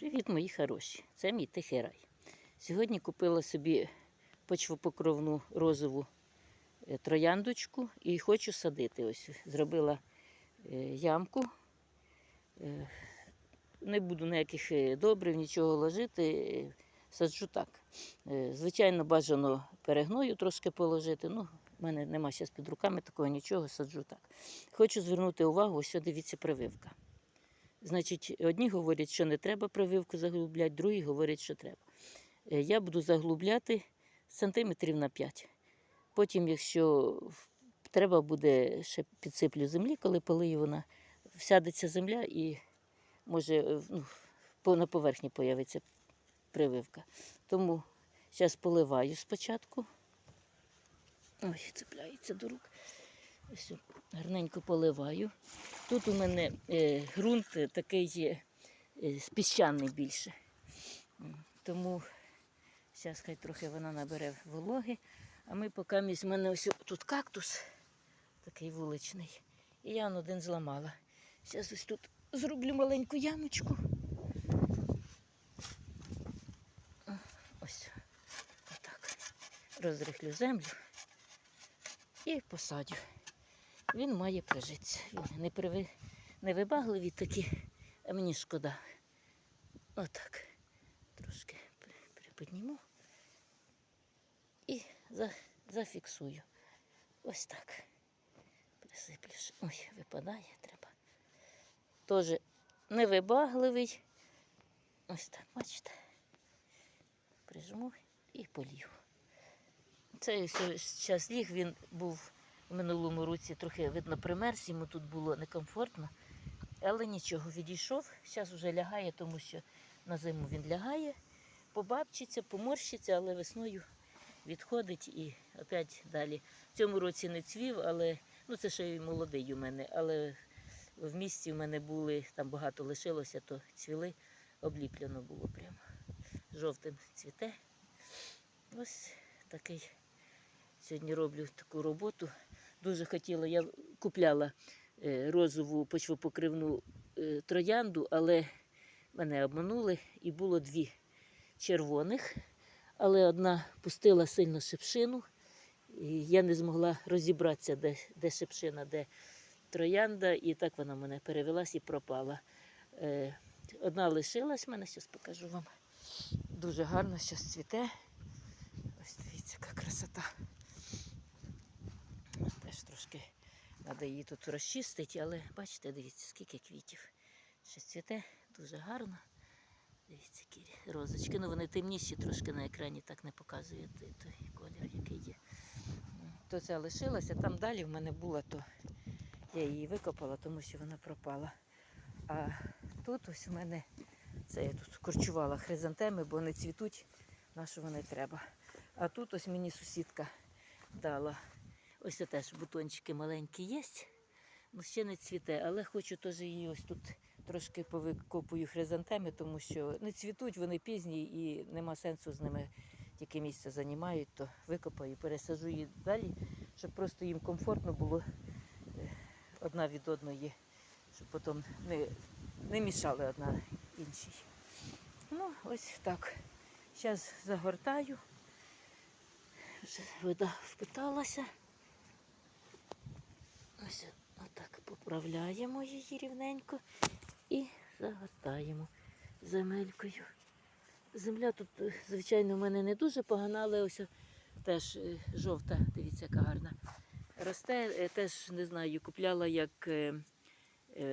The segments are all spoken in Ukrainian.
Привіт, мої хороші! Це мій тихий рай. Сьогодні купила собі почвопокровну розову е, трояндочку і хочу садити. Ось зробила е, ямку. Е, Не буду ніяких добрив, нічого ложити. Саджу так. Звичайно, бажано перегною трошки положити. Ну, в мене нема зараз під руками такого нічого, саджу так. Хочу звернути увагу, ось дивіться прививка. Значить, одні говорять, що не треба прививку заглубляти, другі говорять, що треба. Е, Я буду заглубляти сантиметрів на 5. Потім, якщо треба буде, ще підсиплю землі, коли полию вона, всядеться земля і може е, ну, на поверхні появиться прививка. Тому зараз поливаю спочатку. Ой, цепляється до рук. Ось гарненько поливаю. Тут у мене е, ґрунт такий е, піщаний більше. Тому зараз хай трохи вона набере вологи. А ми поки місь в мене ось тут кактус такий вуличний. І я один зламала. Зараз ось тут зроблю маленьку ямочку. Ось отак. Розрихлю землю і посадю він має прижитися. Він не, приви... не вибагливі такі, а мені шкода. Отак. Трошки при- приподніму і за... зафіксую. Ось так. Присиплю. ще. Ой, випадає, треба. Теж невибагливий. Ось так, бачите. Прижму і полів. Цей час ліг він був в минулому році трохи видно примерз, йому тут було некомфортно. Але нічого, відійшов. Зараз вже лягає, тому що на зиму він лягає, побабчиться, поморщиться, але весною відходить і опять далі. В цьому році не цвів, але ну це ще й молодий у мене. Але в місті в мене були, там багато лишилося, то цвіли, обліплено було прямо. Жовтим цвіте. Ось такий сьогодні роблю таку роботу. Дуже хотіла, я купляла е, розову почвопокривну е, троянду, але мене обманули і було дві червоних, але одна пустила сильно шипшину. І я не змогла розібратися, де, де шипшина, де троянда, і так вона в мене перевелась і пропала. Е, Одна лишилась, в мене зараз покажу вам. Дуже гарно зараз цвіте. Ось дивіться, яка красота. Теж трошки треба її тут розчистити, але бачите, дивіться, скільки квітів. Ще цвіте дуже гарно. Дивіться, які розочки. Ну вони темніші трошки на екрані так не показує той, колір, який є. То ця лишилася, там далі в мене була, то я її викопала, тому що вона пропала. А тут ось у мене це я тут корчувала хризантеми, бо не цвітуть, на що вони треба. А тут ось мені сусідка дала. Ось це теж бутончики маленькі є. Ну, ще не цвіте, але хочу теж її ось тут трошки повикопую хризантеми, тому що не цвітуть, вони пізні і нема сенсу з ними тільки місце займають, то викопаю, пересаджу її далі, щоб просто їм комфортно було е, одна від одної, щоб потім не, не мішали одна іншій. Ну, ось так. Зараз загортаю. Вже вода впиталася. Ось отак поправляємо її рівненько і загортаємо земелькою. Земля тут, е, звичайно, в мене не дуже погана, але ось теж е, жовта, дивіться, яка гарна. Росте, е, теж не знаю, купляла як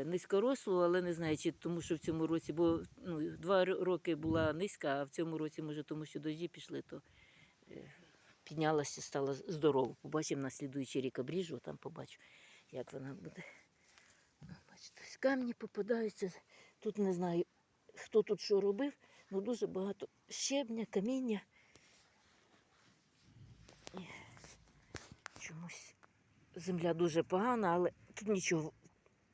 низькорослу, але не знаю, чи тому що в цьому році, бо ну, два роки була низька, а в цьому році, може, тому що дожді пішли, то піднялася, стала здорова. Побачимо на слідуючий рік обріжу, там побачу, як вона буде. Бачите, камні попадаються. Тут не знаю, хто тут що робив, але дуже багато щебня, каміння. І Чомусь земля дуже погана, але тут нічого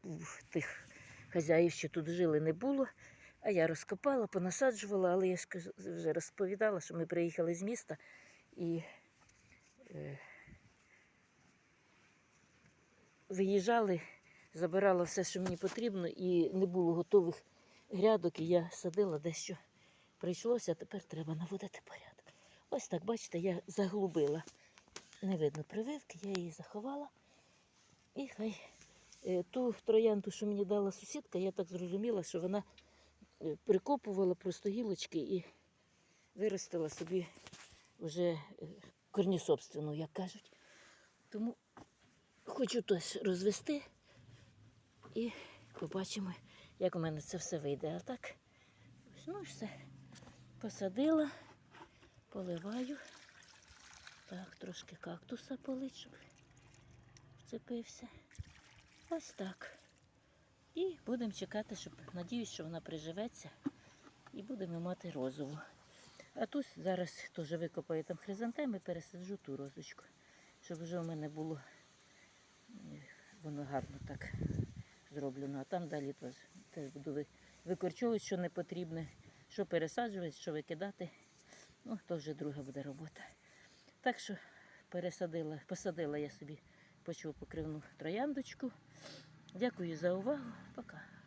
в тих хазяїв, що тут жили, не було. А я розкопала, понасаджувала, але я ж вже розповідала, що ми приїхали з міста і виїжджали, забирала все, що мені потрібно, і не було готових грядок і я садила дещо прийшлося, тепер треба наводити порядок. Ось так, бачите, я заглубила. Не видно прививки, я її заховала. І хай е, ту троянду, що мені дала сусідка, я так зрозуміла, що вона е, прикопувала просто гілочки і виростила собі вже е, корнісобственну, як кажуть. Тому хочу теж розвести і побачимо, як у мене це все вийде. А так, ось, ну все. Посадила, поливаю. Так, трошки кактуса полить, щоб вцепився. Ось так. І будемо чекати, щоб надіюсь, що вона приживеться і будемо мати розову. А тут зараз теж викопаю там хризантеми, пересаджу ту розочку, щоб вже у мене було воно гарно так зроблено. А там далі теж, буду викорчовувати, що не потрібне, що пересаджувати, що викидати. Ну, то вже друга буде робота. Так що пересадила, посадила я собі почву покривну трояндочку. Дякую за увагу. Пока.